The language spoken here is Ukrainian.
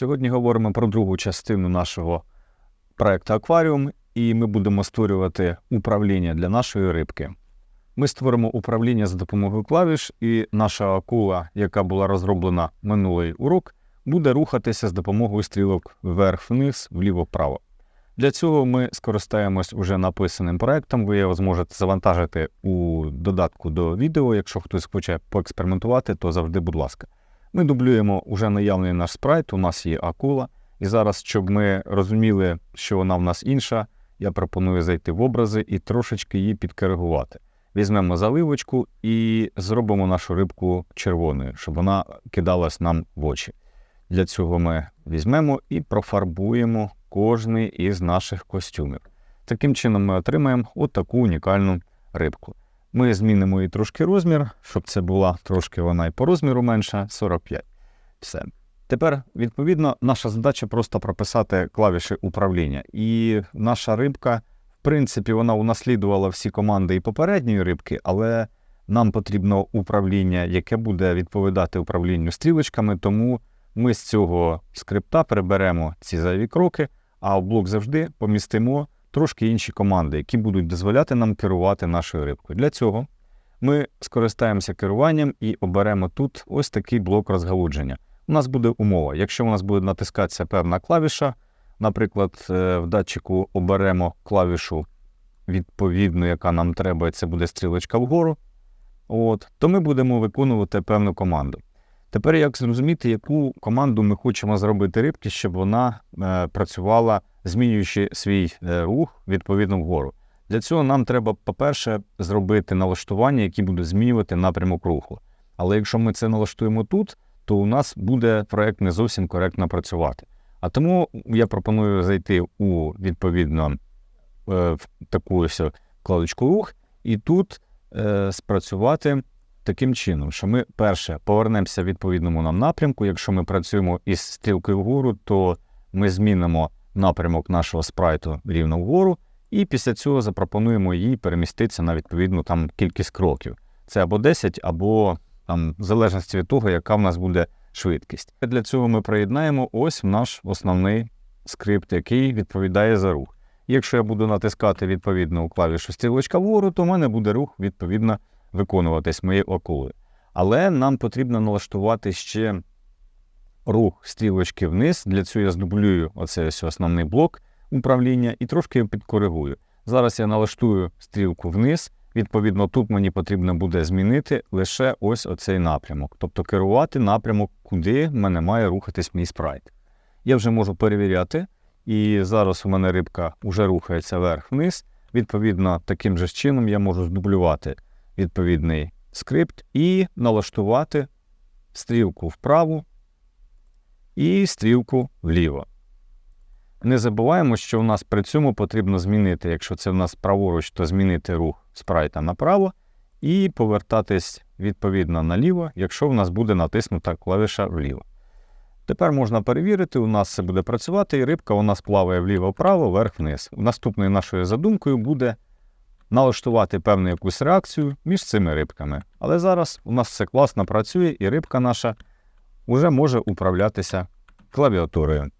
Сьогодні говоримо про другу частину нашого проекту Акваріум, і ми будемо створювати управління для нашої рибки. Ми створимо управління за допомогою клавіш, і наша акула, яка була розроблена минулий урок, буде рухатися з допомогою стрілок вверх-вниз, вліво-вправо. Для цього ми скористаємось уже написаним проектом. Ви його зможете завантажити у додатку до відео. Якщо хтось хоче поекспериментувати, то завжди, будь ласка. Ми дублюємо уже наявний наш спрайт, у нас є акула. І зараз, щоб ми розуміли, що вона в нас інша, я пропоную зайти в образи і трошечки її підкоригувати. Візьмемо заливочку і зробимо нашу рибку червоною, щоб вона кидалась нам в очі. Для цього ми візьмемо і профарбуємо кожний із наших костюмів. Таким чином ми отримаємо от таку унікальну рибку. Ми змінимо її трошки розмір, щоб це була трошки вона і по розміру менша 45. Все. Тепер, відповідно, наша задача просто прописати клавіші управління. І наша рибка, в принципі, вона унаслідувала всі команди і попередньої рибки, але нам потрібно управління, яке буде відповідати управлінню стрілочками, тому ми з цього скрипта приберемо ці зайві кроки, а в блок завжди помістимо трошки інші команди, які будуть дозволяти нам керувати нашою рибкою. Для цього ми скористаємося керуванням і оберемо тут ось такий блок розгалудження. У нас буде умова. Якщо у нас буде натискатися певна клавіша, наприклад, е, в датчику оберемо клавішу відповідну, яка нам треба, і це буде стрілочка вгору, от, то ми будемо виконувати певну команду. Тепер як зрозуміти, яку команду ми хочемо зробити рибки, щоб вона е, працювала, змінюючи свій е, рух відповідно вгору. Для цього нам треба, по-перше, зробити налаштування, які будуть змінювати напрямок руху. Але якщо ми це налаштуємо тут, то у нас буде проект не зовсім коректно працювати. А тому я пропоную зайти у відповідно е, в таку вкладочку рух і тут спрацювати таким чином, що ми перше повернемося в відповідному нам напрямку. Якщо ми працюємо із стрілкою вгору, то ми змінимо напрямок нашого спрайту рівно вгору, і після цього запропонуємо їй переміститися на відповідну там кількість кроків. Це або 10, або там, в залежності від того, яка в нас буде швидкість. Для цього ми приєднаємо ось наш основний скрипт, який відповідає за рух. Якщо я буду натискати відповідно у клавішу стрілочка вгору, то в мене буде рух відповідно виконуватись моєю акулою. Але нам потрібно налаштувати ще рух стрілочки вниз. Для цього я здублюю оцей ось основний блок управління і трошки підкоригую. Зараз я налаштую стрілку вниз. Відповідно, тут мені потрібно буде змінити лише ось оцей напрямок, тобто керувати напрямок, куди в мене має рухатись мій спрайт. Я вже можу перевіряти, і зараз у мене рибка вже рухається вверх-вниз. Відповідно, таким же чином я можу здублювати відповідний скрипт і налаштувати стрілку вправо і стрілку вліво. Не забуваємо, що у нас при цьому потрібно змінити, якщо це в нас праворуч, то змінити рух спрайта направо і повертатись відповідно наліво, якщо в нас буде натиснута клавіша вліво. Тепер можна перевірити, у нас це буде працювати, і рибка у нас плаває вліво-вправо, вверх-вниз. Наступною нашою задумкою буде налаштувати певну якусь реакцію між цими рибками. Але зараз у нас все класно працює, і рибка наша вже може управлятися клавіатурою.